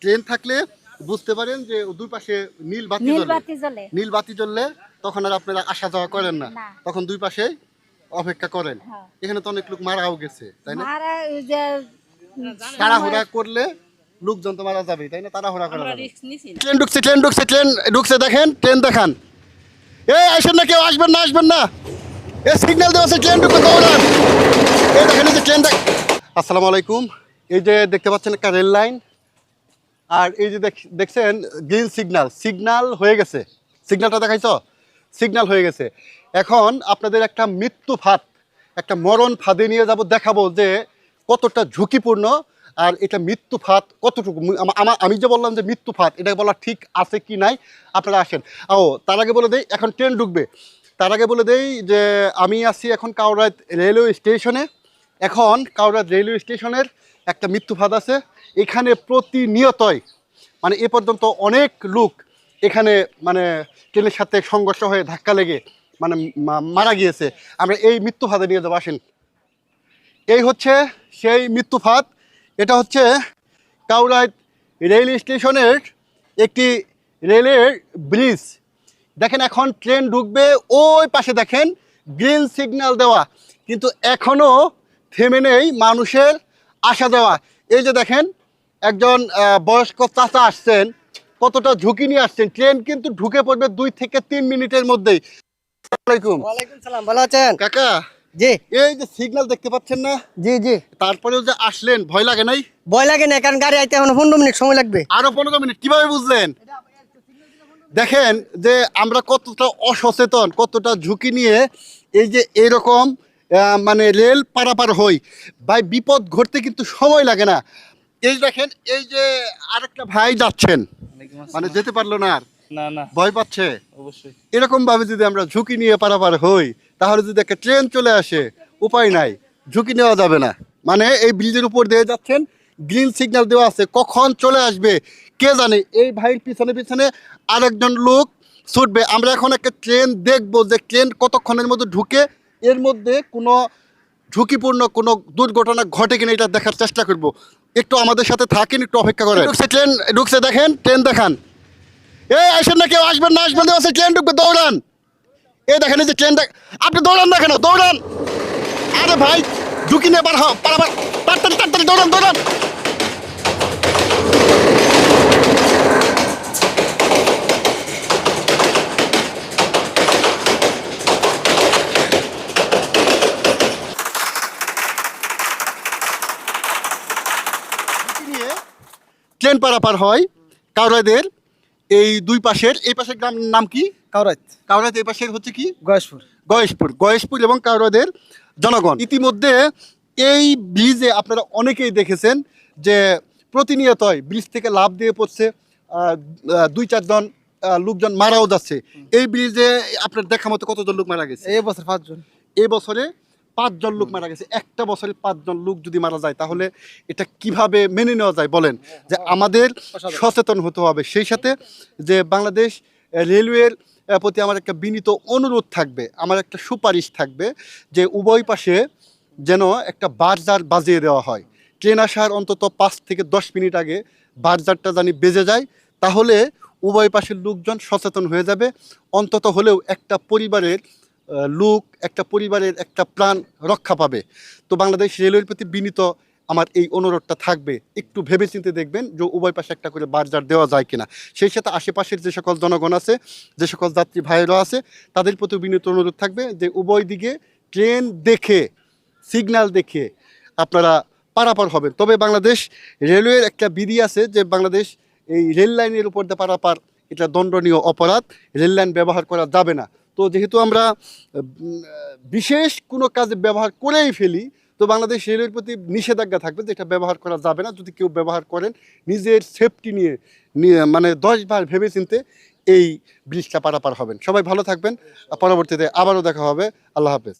Train থাকলে বুঝতে পারেন যে দুই পাশে নীল বাতি নীল জ্বলে। বাতি জ্বলে। নীল বাতি জ্বললে তখন আর আপনারা আসা যাওয়া করেন না। তখন দুই পাশে অপেক্ষা করেন। হ্যাঁ। এখানে তো অনেক লোক মারাও গেছে তাই না? তাড়াহুড়া করলে লোকজন তো মারা যাবে তাই না? তাড়াহুড়া করা ট্রেন ঢুকছে ট্রেন ঢুকছে ট্রেন ঢুকছে দেখেন ট্রেন দেখান। এই আসেন না কেউ আসবেন না আসবেন না। এ সিগন্যাল দেওয়া আছে ট্রেন ঢুকবে দৌড়ান এই দেখেন এই যে ট্রেন দেখ আসসালামু আলাইকুম। এই যে দেখতে পাচ্ছেন একটা রেল লাইন। আর এই যে দেখ- দেখছেন গ্রিন সিগনাল সিগনাল হয়ে গেছে। সিগনালটা দেখাইছ? সিগনাল হয়ে গেছে। এখন আপনাদের একটা মৃত্যু ফাঁদ, একটা মরণ ফাঁদে নিয়ে যাব, দেখাবো যে কতটা ঝুঁকিপূর্ণ আর এটা মৃত্যু ফাঁদ কতটুকু। মু- আমা- আমা- আমি যে বললাম যে মৃত্যু ফাঁদ, এটা বলা ঠিক আছে কি নাই? আপনারা আসেন। ও, তার আগে বলে দেই, এখন ট্রেন ঢুকবে। তার আগে বলে দেই যে আমি আছি এখন কাউরাত রেলওয়ে স্টেশনে। এখন কাউরাত রেলওয়ে স্টেশনের একটা মৃত্যু ফাঁদ আছে। এখানে প্রতিনিয়তই মানে এ পর্যন্ত অনেক লোক এখানে মানে ট্রেনের সাথে সংঘর্ষ হয়ে ধাক্কা লেগে মানে মারা গিয়েছে। আমরা এই মৃত্যু ফাঁদে নিয়ে যাব, আসেন। এই হচ্ছে সেই মৃত্যু ফাঁদ এটা হচ্ছে কাউরাইট রেল স্টেশনের একটি রেলের ব্রিজ। দেখেন, এখন ট্রেন ঢুকবে, ওই পাশে দেখেন, গ্রিন সিগন্যাল দেওয়া। কিন্তু এখনও থেমে নেই মানুষের আসা যাওয়া। এই যে দেখেন একজন বয়স্ক চাচা আসছেন কতটা ঝুঁকি নিয়ে আসছেন। ট্রেন কিন্তু ঢুকে পড়বে দুই থেকে তিন মিনিটের মধ্যেই। ভালো আছেন? কাকা জি। এই যে সিগন্যাল দেখতে পাচ্ছেন না? জি জি। তারপরেও যে আসলেন ভয় লাগে নাই? ভয় লাগে না কারণ গাড়ি আইতে এখন পনেরো মিনিট সময় লাগবে। আরও পনেরো মিনিট কীভাবে বুঝলেন? দেখেন যে আমরা কতটা অসচেতন কতটা ঝুঁকি নিয়ে এই যে এরকম মানে রেল পারাপার হই। ভাই বিপদ ঘটতে কিন্তু সময় লাগে না। এই দেখেন এই যে আরেকটা ভাই যাচ্ছেন মানে যেতে পারল না আর। না না। ভয় পাচ্ছে? অবশ্যই। এরকম ভাবে যদি আমরা ঝুঁকি নিয়ে পারাপার হই তাহলে যদি একটা ট্রেন চলে আসে উপায় নাই ঝুঁকি নেওয়া যাবে না। মানে এই ব্রিজের উপর দিয়ে যাচ্ছেন গ্রিন সিগন্যাল দেওয়া আছে কখন চলে আসবে কে জানে? এই ভাইয়ের পিছনে পিছনে আরেকজন লোক ছুটবে। আমরা এখন একটা ট্রেন দেখব যে ট্রেন কতক্ষণের মধ্যে ঢুকে এর মধ্যে কোনো ঝুঁকিপূর্ণ কোনো দুর্ঘটনা ঘটে কিনা এটা দেখার চেষ্টা করব। একটু আমাদের সাথে থাকেন, একটু অপেক্ষা করেন। ঢুকছে ট্রেন, ঢুকছে দেখেন, ট্রেন দেখান। এই, আসেন না কেউ, আসবেন না আসবেন না ট্রেন ঢুকবে, দৌড়ান। এই দেখেন, এই যে ট্রেন দেখ আপনি দৌড়ান দেখেন দৌড়ান। আরে ভাই, ঝুঁকি নিয়ে পার পারাবার তাড়াতাড়ি তাড়াতাড়ি দৌড়ান দৌড়ান ঝুঁকি নিয়ে ট্রেন পারাপার হয় কাউরাদের এই দুই পাশের এই পাশের গ্রাম নাম কি? কাউরাত কাউরাত এই পাশের হচ্ছে কি? গয়েশপুর। গয়েশপুর। গয়েশপুর এবং কাউরাদের জনগণ। ইতিমধ্যে এই ব্রিজে আপনারা অনেকেই দেখেছেন যে প্রতিনিয়তই ব্রিজ থেকে লাভ দিয়ে পড়ছে দুই চারজন লোকজন মারাও যাচ্ছে। এই ব্রিজে আপনার দেখা মতো কতজন লোক মারা গেছে? এই বছর পাঁচজন। এই বছরে পাঁচজন লোক মারা গেছে। একটা বছরে পাঁচজন লোক যদি মারা যায় তাহলে এটা কীভাবে মেনে নেওয়া যায় বলেন? যে আমাদের সচেতন হতে হবে। সেই সাথে যে বাংলাদেশ রেলওয়ের প্রতি আমার একটা বিনীত অনুরোধ থাকবে আমার একটা সুপারিশ থাকবে যে উভয় পাশে যেন একটা বারজার বাজিয়ে দেওয়া হয়। ট্রেন আসার অন্তত পাঁচ থেকে দশ মিনিট আগে বারজারটা জানি বেজে যায় তাহলে উভয় পাশের লোকজন সচেতন হয়ে যাবে। অন্তত হলেও একটা পরিবারের লোক, একটা পরিবারের একটা প্রাণ রক্ষা পাবে। তো বাংলাদেশ রেলওয়ের প্রতি বিনীত আমার এই অনুরোধটা থাকবে। একটু ভেবেচিন্তে দেখবেন যে উভয় পাশে একটা করে বারজার দেওয়া যায় কিনা। সেই সাথে আশেপাশের যে সকল জনগণ আছে, যে সকল যাত্রী ভাইয়েরা আছে, তাদের প্রতি বিনীত অনুরোধ থাকবে যে উভয় দিকে ট্রেন দেখে, সিগন্যাল দেখে আপনারা পারাপার হবেন। তবে বাংলাদেশ রেলওয়ের একটা বিধি আছে যে বাংলাদেশ এই রেল লাইনের উপর দিয়ে পারাপার, এটা দণ্ডনীয় অপরাধ। রেল লাইন ব্যবহার করা যাবে না। তো যেহেতু আমরা বিশেষ কোনো কাজে ব্যবহার করেই ফেলি, তো বাংলাদেশ রেলওয়ের প্রতি নিষেধাজ্ঞা থাকবে যে এটা ব্যবহার করা যাবে না। যদি কেউ ব্যবহার করেন, নিজের সেফটি নিয়ে নিয়ে মানে দশবার ভেবে চিনতে এই ব্রিজটা পারাপার হবেন। সবাই ভালো থাকবেন। পরবর্তীতে আবারও দেখা হবে। আল্লাহ হাফেজ।